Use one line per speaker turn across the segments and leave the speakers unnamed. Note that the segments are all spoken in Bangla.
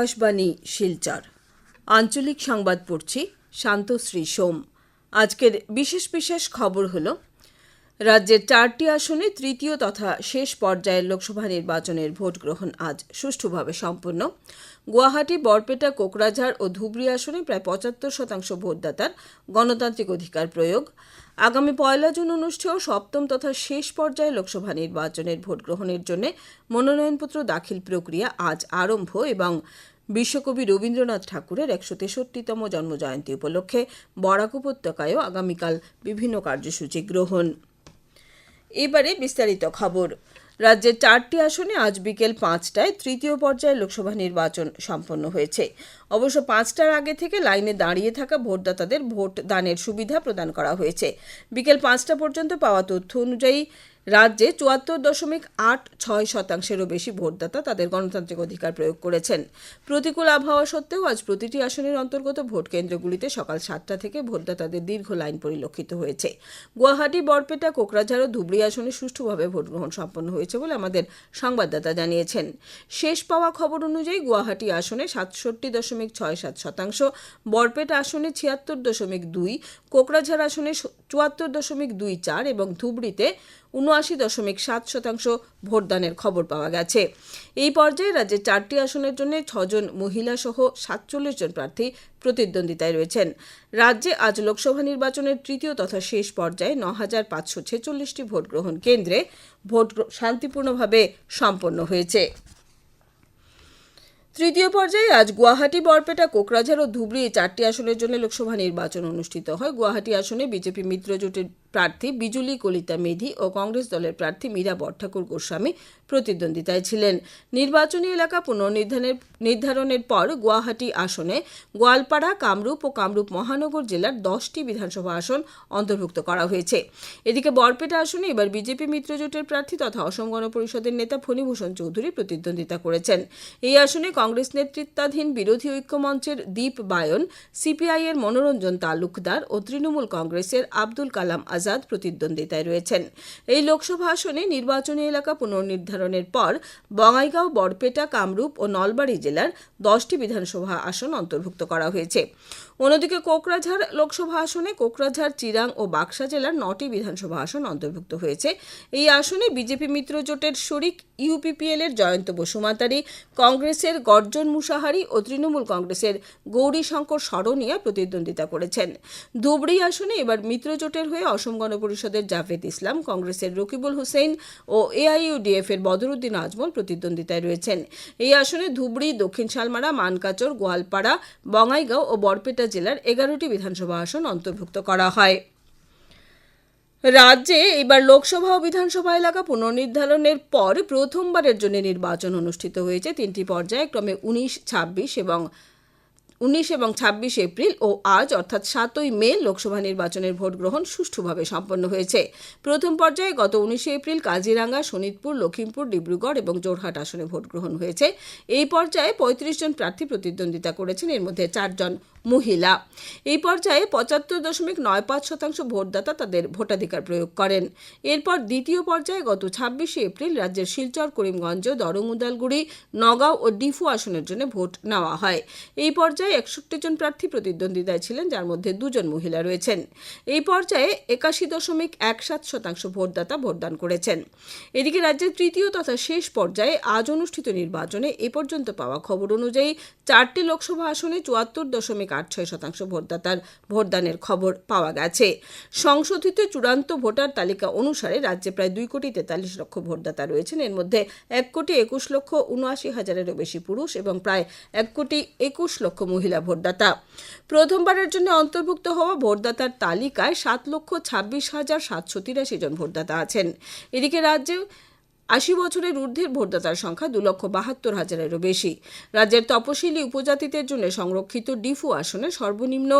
আকাশবাণী, শিলচর। আঞ্চলিক সংবাদ পড়ছি শান্তশ্রী সোম। আজকের বিশেষ বিশেষ খবর হল, রাজ্যের চারটি আসনে তৃতীয় তথা শেষ পর্যায়ের লোকসভা নির্বাচনের ভোট গ্রহণ আজ সুষ্ঠুভাবে সম্পন্ন। গুয়াহাটি, বরপেটা, কোকরাঝাড় ও ধুবড়ী আসনে প্রায় পঁচাত্তর শতাংশ ভোটদাতার গণতান্ত্রিক অধিকার প্রয়োগ। আগামী পয়লা জুন অনুষ্ঠেয় সপ্তম তথা শেষ পর্যায়ে লোকসভা নির্বাচনের ভোট গ্রহণের জন্য মনোনয়নপত্র দাখিল প্রক্রিয়া আজ আরম্ভ এবং বিশ্বকবি রবীন্দ্রনাথ ঠাকুরের একশো তেষট্টিতম জন্মজয়ন্তী উপলক্ষে বরাক উপত্যকায়ও আগামীকাল বিভিন্ন কার্যসূচি গ্রহণ। এবারে বিস্তারিত খবর। রাজ্যের চারটি আসনে আজ বিকেল পাঁচটায় তৃতীয় পর্যায়ে লোকসভা নির্বাচন সম্পন্ন হয়েছে। অবশ্য পাঁচটার আগে থেকে লাইনে দাঁড়িয়ে থাকা ভোটদাতাদের ভোট দানের সুবিধা প্রদান করা হয়েছে। বিকেল পাঁচটা পর্যন্ত পাওয়া তথ্য অনুযায়ী রাজ্যে চুয়াত্তর দশমিক আট ছয় শতাংশেরও বেশি ভোটদাতা তাদের গণতান্ত্রিক অধিকার প্রয়োগ করেছেন। প্রতিকূল আবহাওয়া সত্ত্বেও আজ প্রতিটি আসনের অন্তর্গত ভোট কেন্দ্রগুলিতে সকাল সাতটা থেকে ভোটদাতাদের দীর্ঘ লাইন পরিলক্ষিত হয়েছে। গুয়াহাটি, বরপেটা, কোকরাঝাড় ও ধুবড়ি আসনে সুষ্ঠুভাবে ভোটগ্রহণ সম্পন্ন হয়েছে বলে আমাদের সংবাদদাতা জানিয়েছেন। শেষ পাওয়া খবর অনুযায়ী গুয়াহাটি আসনে সাতষট্টি দশমিক ছয় সাত শতাংশ, বরপেটা আসনে ছিয়াত্তর দশমিক দুই, কোকরাঝাড় আসনে চুয়াত্তর দশমিক দুই চার এবং ধুবড়িতে উনআশি দশমিক সাত শতাংশ ভোটদানের খবর পাওয়া গেছে। এই পর্যায়ে রাজ্যের চারটি আসনের জন্য ছজন মহিলা সহ সাতচল্লিশ জন প্রার্থী প্রতিদ্বন্দ্বিতায় রয়েছেন। রাজ্যে আজ লোকসভা নির্বাচনের তৃতীয় তথা শেষ পর্যায়ে ন হাজার পাঁচশো ছেচল্লিশটি ভোট গ্রহণ কেন্দ্রে ভোট শান্তিপূর্ণভাবে সম্পন্ন হয়েছে। তৃতীয় পর্যায়ে আজ গুয়াহাটি, বরপেটা, কোকরাঝাড় ও ধুবড়ি চারটি আসনের জন্য লোকসভা নির্বাচন অনুষ্ঠিত হয়। গুয়াহাটি আসনে বিজেপি মিত্রজোটের প্রার্থী বিজুলি, কলিতা মেধি ও কংগ্রেস দলের প্রার্থী মীরা বটঠাকুর গোস্বামী প্রতিদ্বন্দ্বিতায় ছিলেন। নির্বাচনী এলাকা পুনর্নির্ধারণের নির্ধারণের পর গুয়াহাটি আসনে গোয়ালপাড়া, কামরূপ ও কামরূপ মহানগর জেলার দশটি বিধানসভা আসন অন্তর্ভুক্ত করা হয়েছে। এদিকে বরপেটা আসনে এবার বিজেপি মিত্রজোটের প্রার্থী তথা অসম গণ পরিষদের নেতা ফণীভূষণ চৌধুরী প্রতিদ্বন্দ্বিতা করেছেন। এই আসনে কংগ্রেস নেতৃত্বাধীন বিরোধী ঐক্যমঞ্চের দীপ বায়ন সিপিআই এর মনোরঞ্জন তালুকদার ও তৃণমূল কংগ্রেসের আব্দুল কালাম আজাদ প্রতিদ্বন্দ্বিতায় রয়েছেন। এই লোকসভা আসনে নির্বাচনী এলাকা পুনর্নির্ধারণের পর বঙ্গাইগাঁও বরপেটা কামরূপ ও নলবাড়ি জেলার দশটি বিধানসভা আসন অন্তর্ভুক্ত করা হয়েছে। অন্যদিকে কোকরাঝাড় লোকসভা আসনে কোকরাঝাড়, চিরাং ও বাক্সা জেলার নটি বিধানসভা আসন অন্তর্ভুক্ত হয়েছে। এই আসনে বিজেপি মিত্র জোটের শরিক, ইউপিপিএল এর জয়ন্ত বসুমাতারি কংগ্রেসের গর্জন মুসাহারি ও তৃণমূল কংগ্রেসের গৌরী শঙ্কর সরনিয়া প্রতিদ্বন্দ্বিতা করেছেন। ধুবড়ি আসনে এবার মিত্র জোটের হয়ে অসম গণ পরিষদের জাভেদ ইসলাম, কংগ্রেসের রকিবুল হুসেন ও এআইইউডিএফ এর বদরুদ্দিন আজমল প্রতিদ্বন্দ্বিতায় রয়েছেন। এই আসনে ধুবড়ি, দক্ষিণ শালমারা, মানকাচর, গোয়ালপাড়া, বঙ্গাইগাঁও ও বরপেটা জেলার এগারোটি বিধানসভা আসন অন্তর্ভুক্ত করা হয়। রাজ্যে এবার লোকসভা ও বিধানসভা এলাকা পুনর্নির্ধারণের পর প্রথমবারের জন্য নির্বাচন অনুষ্ঠিত হয়েছে। তিনটি পর্যায়ে ক্রমে উনিশ, ছাব্বিশ এবং উনিশ এবং ছাব্বিশ এপ্রিল ও আজ অর্থাৎ সাতই মে লোকসভা নির্বাচনের ভোট গ্রহণ সুষ্ঠুভাবে সম্পন্ন হয়েছে। প্রথম পর্যায়ে গত উনিশে এপ্রিল কাজিরাঙ্গা শোনিতপুর লখিমপুর ডিব্রুগড় এবং জোরহাট আসনে ভোট গ্রহণ হয়েছে। এই পর্যায়ে পঁয়ত্রিশ জন প্রার্থী প্রতিদ্বন্দ্বিতা করেছেন। এর মধ্যে চারজন মহিলা। এই পর্যায়ে পঁচাত্তর দশমিক নয় পাঁচ শতাংশ ভোটদাতা তাদের ভোটাধিকার প্রয়োগ করেন। এরপর দ্বিতীয় পর্যায়ে গত ছাব্বিশে এপ্রিল রাজ্যের শিলচর, করিমগঞ্জ, দরং, উদালগুড়ি, নগাঁও ও ডিফু আসনের জন্য ভোট নেওয়া হয়। এই পর্যায়ে একষট্টি জন প্রার্থী প্রতিদ্বন্দ্বিতায় ছিলেন, যার মধ্যে দুজন মহিলা রয়েছেন। এই পর্যায়ে একাশি দশমিক এক সাত শতাংশ ভোটদাতা ভোটদান করেছেন। এদিকে রাজ্যের তৃতীয় তথা শেষ পর্যায়ে আজ অনুষ্ঠিত নির্বাচনে এ পর্যন্ত পাওয়া খবর অনুযায়ী চারটি লোকসভা আসনে চুয়াত্তর দশমিক আট ছয় শতাংশ ভোটদাতার ভোটদানের খবর পাওয়া গেছে। সংশোধিত চূড়ান্ত ভোটার তালিকা অনুসারে রাজ্যে প্রায় দুই কোটি তেতাল্লিশ লক্ষ ভোটদাতা রয়েছেন। এর মধ্যে এক কোটি একুশ লক্ষ উনআশি হাজারেরও বেশি পুরুষ এবং প্রায় এক কোটি একুশ লক্ষ মহিলা ভোটদাতা। প্রথমবারের জন্য অন্তর্ভুক্ত হওয়া ভোটদাতার তালিকায় সাত লক্ষ ছাব্বিশ হাজার সাতশো তিরাশি জন ভোটদাতা আছেন। এদিকে রাজ্যে আশি বছরের ঊর্ধ্বের ভোটদাতার সংখ্যা দু লক্ষ বাহাত্তর হাজারেরও বেশি। রাজ্যের তপশিলি উপজাতিদের জন্য সংরক্ষিত ডিফু আসনে সর্বনিম্ন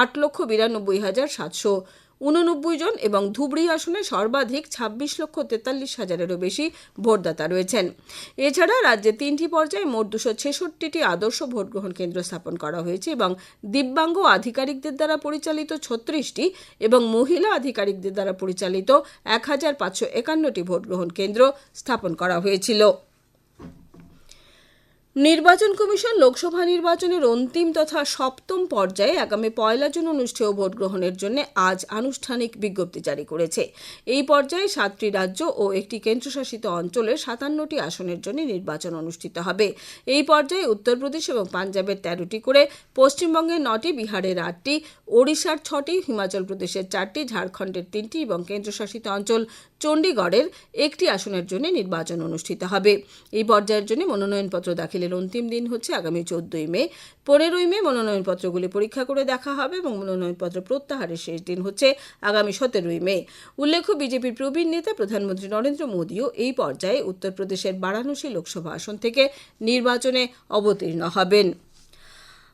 আট লক্ষ বিরানব্বই হাজার সাতশো উননব্বই জন এবং ধুবড়ি আসনে সর্বাধিক ছাব্বিশ লক্ষ তেতাল্লিশ হাজারেরও বেশি ভোটদাতা রয়েছেন। এছাড়া রাজ্যে তিনটি পর্যায়ে মোট দুশো ছেষট্টিটি আদর্শ ভোটগ্রহণ কেন্দ্র স্থাপন করা হয়েছে এবং দিব্যাঙ্গ আধিকারিকদের দ্বারা পরিচালিত ছত্রিশটি এবং মহিলা আধিকারিকদের দ্বারা পরিচালিত এক হাজার পাঁচশো একান্নটি ভোটগ্রহণ কেন্দ্র স্থাপন করা হয়েছিল। নির্বাচন কমিশন লোকসভা নির্বাচনের অন্তিম তথা সপ্তম পর্যায়ে আগামী পয়লা জুন অনুষ্ঠেয় ভোট গ্রহণের জন্য আজ আনুষ্ঠানিক বিজ্ঞপ্তি জারি করেছে। এই পর্যায়ে সাতটি রাজ্য ও একটি কেন্দ্রশাসিত অঞ্চলের সাতান্নটি আসনের জন্য নির্বাচন অনুষ্ঠিত হবে। এই পর্যায়ে উত্তরপ্রদেশ এবং পাঞ্জাবের তেরোটি করে, পশ্চিমবঙ্গের নটি, বিহারের আটটি, ওড়িশার ছটি, হিমাচল প্রদেশের চারটি, ঝাড়খণ্ডের তিনটি এবং কেন্দ্রশাসিত অঞ্চল চণ্ডীগড়ের একটি আসনের জন্য নির্বাচন অনুষ্ঠিত হবে। এই পর্যায়ের জন্য মনোনয়নপত্র দাখিলের অন্তিম দিন হচ্ছে আগামী চোদ্দই মে। পনেরোই মে মনোনয়নপত্রগুলি পরীক্ষা করে দেখা হবে এবং মনোনয়নপত্র প্রত্যাহারের শেষ দিন হচ্ছে আগামী সতেরোই মে। উল্লেখ্য, বিজেপির প্রবীণ নেতা প্রধানমন্ত্রী নরেন্দ্র মোদীও এই পর্যায়ে উত্তরপ্রদেশের বারাণসী লোকসভা আসন থেকে নির্বাচনে অবতীর্ণ হবেন।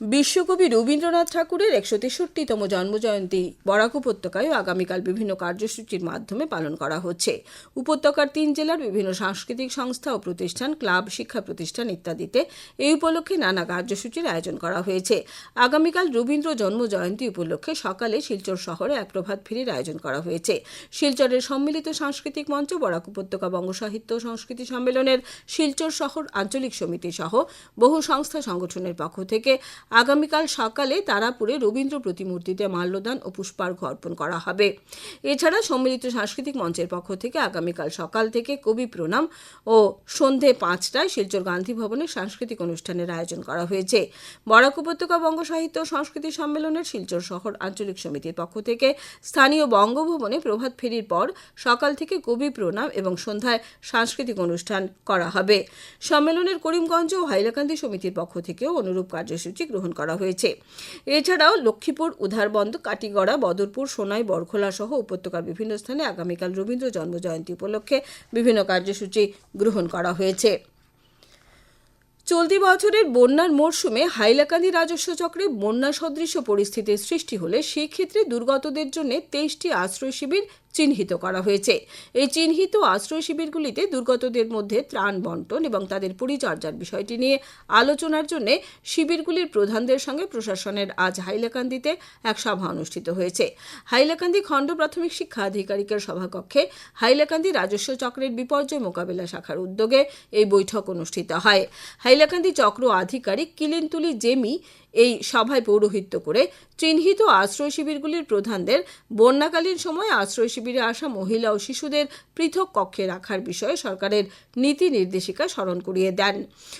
বিশ্বকবি রবীন্দ্রনাথ ঠাকুরের একশো তেষট্টিতম জন্মজয়ন্তী বরাক উপত্যকায় আগামীকাল বিভিন্ন কার্যসূচির মাধ্যমে পালন করা হচ্ছে। উপত্যকার তিন জেলার বিভিন্ন সাংস্কৃতিক সংস্থা ও প্রতিষ্ঠান, ক্লাব, শিক্ষা প্রতিষ্ঠান ইত্যাদিতে এই উপলক্ষে নানা কার্যসূচির আয়োজন করা হয়েছে। আগামীকাল রবীন্দ্র জন্মজয়ন্তী উপলক্ষে সকালে শিলচর শহরে এক প্রভাত ফেরির আয়োজন করা হয়েছে। শিলচরের সম্মিলিত সাংস্কৃতিক মঞ্চ বরাক উপত্যকা বঙ্গ সাহিত্য সংস্কৃতি সম্মেলনের শিলচর শহর আঞ্চলিক সমিতি সহ বহু সংস্থা সংগঠনের পক্ষ থেকে আগামীকাল সকালে তারাপুরে রবীন্দ্র প্রতিমূর্তিতে মাল্যদান ও পুষ্পার্ঘ অর্পণ করা হবে। এছাড়া সম্মিলিত সাংস্কৃতিক মঞ্চের পক্ষ থেকে আগামীকাল সকাল থেকে কবি প্রণাম ও সন্ধে পাঁচটায় শিলচর গান্ধী ভবনে সাংস্কৃতিক অনুষ্ঠানের আয়োজন করা হয়েছে। বরাক উপত্যকা বঙ্গ সাহিত্য সংস্কৃতি সম্মেলনের শিলচর শহর আঞ্চলিক সমিতির পক্ষ থেকে স্থানীয় বঙ্গভবনে প্রভাত ফেরির পর সকাল থেকে কবি প্রণাম এবং সন্ধ্যায় সাংস্কৃতিক অনুষ্ঠান করা হবে। সম্মেলনের করিমগঞ্জ ও হাইলাকান্দি সমিতির পক্ষ থেকেও অনুরূপ কার্যসূচি গ্রহণ করা হয়েছে। এছাড়াও লক্ষ্মীপুর, উধারবন্দ, কাটিগড়া, বদরপুর, সোনাই, বরখোলা সহ উপত্যকার বিভিন্ন স্থানে আগামীকাল রবীন্দ্র জন্মজয়ন্তী উপলক্ষে বিভিন্ন কার্যসূচি গ্রহণ করা হয়েছে। চলতি বছরের বন্যার মরশুমে হাইলাকান্দি রাজস্ব চক্রে বন্যা সদৃশ পরিস্থিতির সৃষ্টি হলে সেক্ষেত্রে দুর্গতদের জন্য তেইশটি আশ্রয় শিবির চিহ্নিত করা হয়েছে। এই চিহ্নিত আশ্রয় শিবিরগুলিতে দুর্গতদের মধ্যে ত্রাণ বন্টন এবং তাদের পরিচর্যার বিষয়টি নিয়ে আলোচনার জন্য শিবিরগুলির প্রধানদের সঙ্গে প্রশাসনের আজ হাইলাকান্দিতে এক সভা অনুষ্ঠিত হয়েছে। হাইলাকান্দি খণ্ড প্রাথমিক শিক্ষা আধিকারিকের সভাকক্ষে হাইলাকান্দি রাজস্ব চক্রের বিপর্যয় মোকাবিলা শাখার উদ্যোগে এই বৈঠক অনুষ্ঠিত হয়। হাইলাকান্দি চক্র আধিকারিক কিলিনতুলি জেমি এই সভায় পৌরোহিত্য করে চিহ্নিত আশ্রয় শিবিরগুলির প্রধানদের বন্যাকালীন সময় আশ্রয় শিবিরে আসা মহিলা ও শিশুদের পৃথক কক্ষে রাখার বিষয়ে সরকারের নীতি নির্দেশিকা স্মরণ করিয়ে দেন।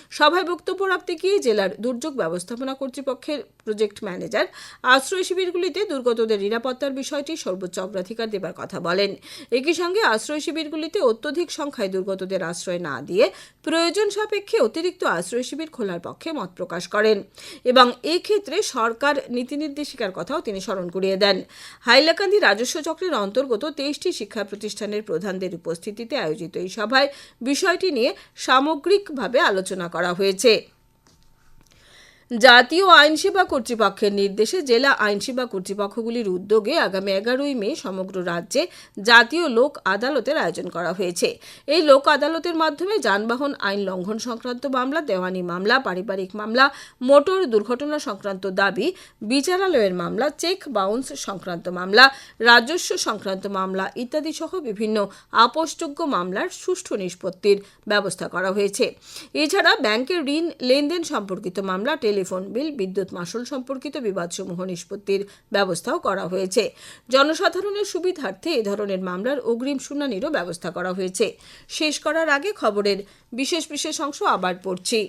সভায় বক্তব্য রাখতে গিয়ে জেলার দুর্যোগ ব্যবস্থাপনা কর্তৃপক্ষের প্রজেক্ট ম্যানেজার আশ্রয় শিবিরগুলিতে দুর্গতদের নিরাপত্তার বিষয়টি সর্বোচ্চ অগ্রাধিকার দেবার কথা বলেন। একই সঙ্গে আশ্রয় শিবিরগুলিতে অত্যধিক সংখ্যায় দুর্গতদের আশ্রয় না দিয়ে প্রয়োজন সাপেক্ষে অতিরিক্ত আশ্রয় শিবির খোলার পক্ষে মত প্রকাশ করেন এবং এক্ষেত্রে সরকার নীতি নির্দেশিকার কথাও তিনি স্মরণ করিয়ে দেন। হাইলাকান্দি রাজস্ব চক্রের অন্তর্গত তেইশটি শিক্ষা প্রতিষ্ঠানের প্রধানদের উপস্থিতিতে আয়োজিত এই সভায় বিষয়টি নিয়ে সামগ্রিকভাবে আলোচনা করা হয়েছে। জাতীয় আইনসেবা কর্তৃপক্ষের নির্দেশে জেলা আইনসেবা কর্তৃপক্ষগুলির উদ্যোগে আগামী এগারোই মে সমগ্র রাজ্যে জাতীয় লোক আদালতের আয়োজন করা হয়েছে। এই লোক আদালতের মাধ্যমে যানবাহন আইন লঙ্ঘন সংক্রান্ত মামলা, দেওয়ানি মামলা, পারিবারিক মামলা, মোটর দুর্ঘটনা সংক্রান্ত দাবি, বিচারালয়ের মামলা, চেক বাউন্স সংক্রান্ত মামলা, রাজস্ব সংক্রান্ত মামলা ইত্যাদি সহ বিভিন্ন আপোষযোগ্য মামলার সুষ্ঠু নিষ্পত্তির ব্যবস্থা করা হয়েছে। এছাড়া ব্যাংকের ঋণ, লেনদেন সম্পর্কিত মামলা টেলিফোন বিল, বিদ্যুৎ মাসুল সম্পর্কিত বিবাদসমূহ নিষ্পত্তির ব্যবস্থাও করা হয়েছে। জনসাধারণের সুবিধার্থে এ ধরনের মামলার অগ্রিম শুনানিরও ব্যবস্থা করা হয়েছে। শেষ করার আগে খবরের বিশেষ বিশেষ অংশ আবার পড়ছি।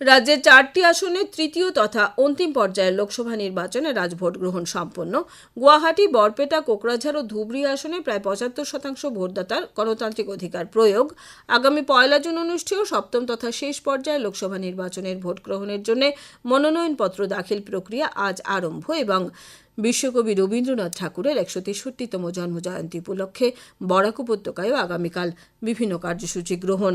রাজ্যের চারটি আসনে তৃতীয় তথা অন্তিম পর্যায়ের লোকসভা নির্বাচনে রাজভোট গ্রহণ সম্পন্ন। গুয়াহাটি, বরপেটা, কোকরাঝাড় ও ধুবড়ি আসনে প্রায় পঁচাত্তর শতাংশ ভোটদাতার গণতান্ত্রিক অধিকার প্রয়োগ। আগামী পয়লা জুন অনুষ্ঠেয় সপ্তম তথা শেষ পর্যায়ে লোকসভা নির্বাচনের ভোট গ্রহণের জন্য মনোনয়নপত্র দাখিল প্রক্রিয়া আজ আরম্ভ এবং বিশ্বকবি রবীন্দ্রনাথ ঠাকুরের একশো তেষট্টিতম জন্মজয়ন্তী উপলক্ষে বরাক উপত্যকায়ও আগামীকাল বিভিন্ন কার্যসূচি গ্রহণ।